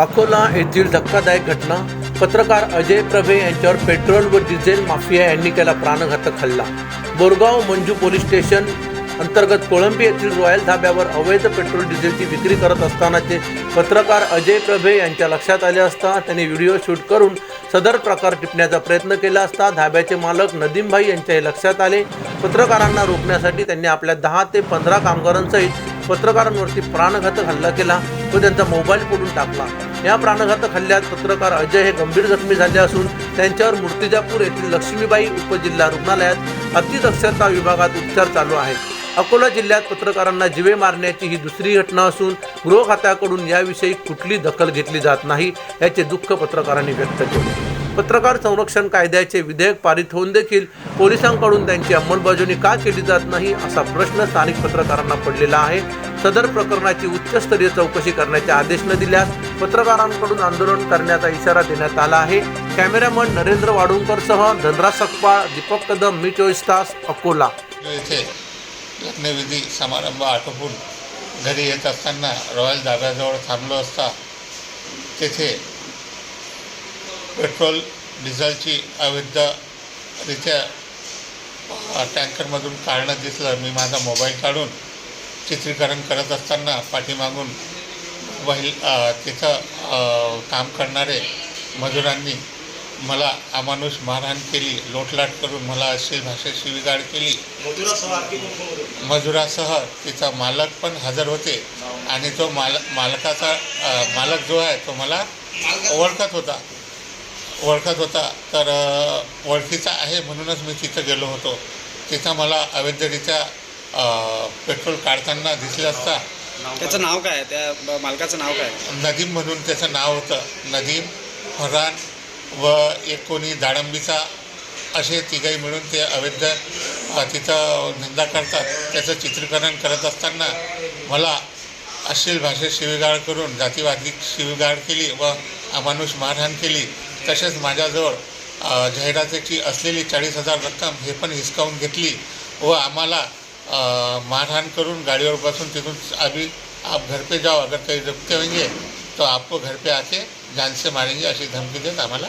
अकोला येथील धक्कादायक घटना. पत्रकार अजय प्रभे यांच्यावर पेट्रोल व डिझेल माफिया यांनी केला प्राणघातक हल्ला. बोरगाव मंजू पोलीस स्टेशन अंतर्गत कोळंबी येथील रॉयल धाब्यावर अवैध पेट्रोल डिझेलची विक्री करत असतानाचे पत्रकार अजय प्रभे यांच्या लक्षात आले असता त्यांनी व्हिडिओ शूट करून सदर प्रकार टिपण्याचा प्रयत्न केला असता धाब्याचे मालक नदीमभाई यांच्याही लक्षात आले. पत्रकारांना रोखण्यासाठी त्यांनी आपल्या दहा ते पंधरा कामगारांसहित पत्रकारांवरती प्राणघातक हल्ला केला. व त्यांचा मोबाईल फोडून टाकला. या प्राणघातक हल्ल्यात पत्रकार अजय हे गंभीर जखमी झाले असून त्यांच्यावर मूर्तिजापूर येथील लक्ष्मीबाई उपजिल्हा रुग्णालयात अतिदक्षता विभागात उपचार चालू आहेत. अकोला जिल्ह्यात पत्रकारांना जिवे मारण्याची ही दुसरी घटना असून गृह खात्याकडून याविषयी कुठली दखल घेतली जात नाही याचे दुःख पत्रकारांनी व्यक्त केले. पत्रकार संरक्षण कायद्याचे विधेयक पारित होऊन देखील पोलिसांकडून त्यांची अंमलबजावणी का केली जात नाही असा प्रश्न स्थानिक पत्रकारांना पडलेला आहे. सदर प्रकरणाची उच्चस्तरीय चौकशी करण्याचे आदेश न दिल्यास पत्रकारांकडून आंदोलन करण्याचा इशारा देण्यात आला आहे. कॅमेरामन नरेंद्र वाडुंकरसह धनराज सकपाळ दीपक कदम मी चोवीस तास अकोला. लग्नविधी समारंभ आटोपून घरी येत असताना रॉयल धाब्याजवळ थांबलो असता तेथे पेट्रोल डिझेलची अवैधरित्या टँकरमधून काढणं दिसलं. मी माझा मोबाईल काढून चित्रीकरण करत असताना पाठीमागून मोबाईल तिथं काम करणारे मजुरांनी मला अमानुष मारहाण केली लोटलाट करून मला अश्लील भाषेत शिवीगाळ केली. मजुरासह तिचा मालक पण हजर होते. आणि तो माल मालकाचा मालक जो आहे तो मला ओळखत होता. ओळखत होता. तर ओळखीचा आहे म्हणूनच मी तिथं गेलो होतो. तिथं मला अवैधरित्या अ, पेट्रोल काढताना दिसले असता. त्याचं नाव काय आहे? त्या मालकाचं नाव काय? नदीम म्हणून त्याचं नाव होतं. नदीम फरान व एक कोणी दाडंबीचा असे तिघही मिळून ते अवैध तिथं धंदा करतात. त्याचं चित्रीकरण करत असताना मला अश्लील भाषेत शिवीगाळ करून जातीवादी शिवीगाळ केली व अमानुष मारहाण केली. तसेच माझ्याजवळ जाहिरातीची असलेली चाळीस हजार रक्कम हे पण हिसकावून घेतली व आम्हाला मारहाण करून गाडीवर बसून तिथून आम्ही आप घर पे जाओ अगर कहीं रुकते होंगे तो आपको घर पे आके जान से मारेंगे अशी धमकी देत आम्हाला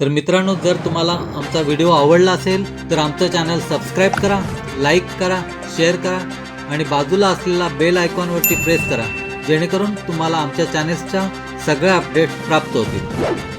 तर मित्रांनो जर तुम्हाला आमचा व्हिडिओ आवडला असेल तर आमचं चॅनल सबस्क्राईब करा लाईक करा शेअर करा आणि बाजूला असलेला बेल आयकॉनवरती प्रेस करा जेणेकरून तुम्हाला आमच्या चॅनेल्सच्या सगळ्या अपडेट्स प्राप्त होतील.